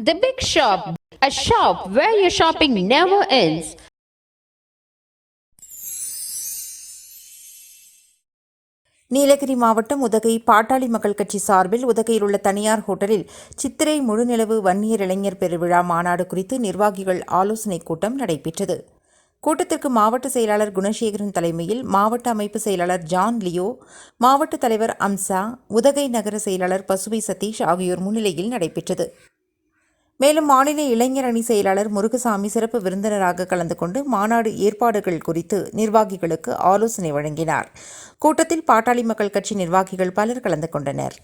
The Big Shop, a shop where your shopping never ends. Nilgiri மாவட்டம் உதகை பாட்டாளி மக்கள் கட்சி சார்பில் உதகையில் உள்ள தனியார் ஹோட்டலில் சித்திரை முழுநிலவு வன்னியர் இளைஞர் பெருவிழா மாநாடு குறித்து நிர்வாகிகள் ஆலோசனைக் கூட்டம் நடைபெற்றது கூட்டத்திற்கு மாவட்ட செயலாளர் குணசேகரன் தலைமையில் மாவட்ட அமைப்பு செயலாளர் ஜான் லியோ மாவட்ட தலைவர் அம்சா உதகை நகர செயலாளர் பசுவை சதீஷ் ஆகியோர் முன்னிலையில் நடைபெற்றது மேலும் மாநில இளைஞர் அணி செயலாளர் முருகசாமி சிறப்பு விருந்தினராக கலந்து கொண்டு மாநாடு ஏற்பாடுகள் குறித்து நிர்வாகிகளுக்கு ஆலோசனை வழங்கினார். கூட்டத்தில் பாட்டாளி மக்கள் கட்சி நிர்வாகிகள் பலர் கலந்து கொண்டனர்.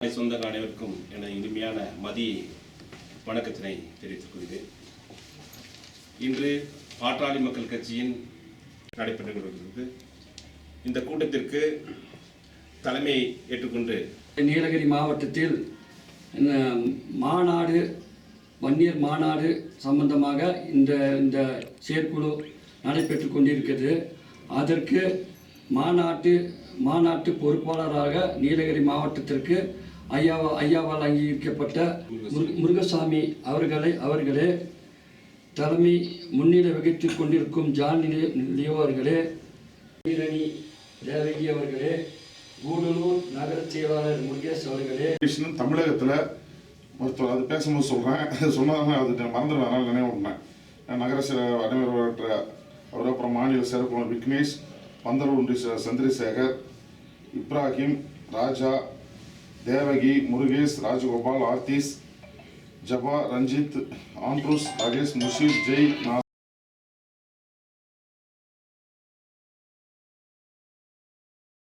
சொந்தங்கள் அனைவருக்கும் எனது இனிமையான மதிய வணக்கத்தினை தெரிவித்துக் கொள்கிறேன். இன்று பாட்டாளி மக்கள் கட்சியின் நடைபெற்று கொண்டிருக்கிறது. இந்த கூட்டத்திற்கு தலைமை ஏற்றுக்கொண்டு நீலகிரி மாவட்டத்தில் இந்த மாநாடு வன்னியர் மாநாடு சம்பந்தமாக இந்த இந்த செயற்குழு நடைபெற்று கொண்டிருக்கிறது. அதற்கு மாநாட்டு மாநாட்டு பொறுப்பாளராக நீலகிரி மாவட்டத்திற்கு ஐயாவா ஐயாவால் அங்கீகரிக்கப்பட்ட முரு- முருகசாமி அவர்களை அவர்களே தலைமை முன்னிலை வகித்து கொண்டிருக்கும் ஜான் லியோ- அவர்களே தேவகி அவர்களே கூடலூர் நகர செயலாளர் முருகேஷ் அவர்களே. கிருஷ்ணன் தமிழகத்தில் ஒருத்தர் அது பேசும்போது சொல்கிறேன் சொன்னதால அது நான் மறந்துடுவேன். அதனால் நினைவு விட்டேன் நகர சில அனைவரற்ற அவர் அப்புறம் மாநில சிறப்பு விக்னேஷ் பந்தல் சந்திரசேகர் இப்ராஹிம் ராஜா தேவகி முருகேஷ் ராஜகோபால் ஆர்த்திஸ் ஜபா Ranjith Andrews Rakesh Musheer Jai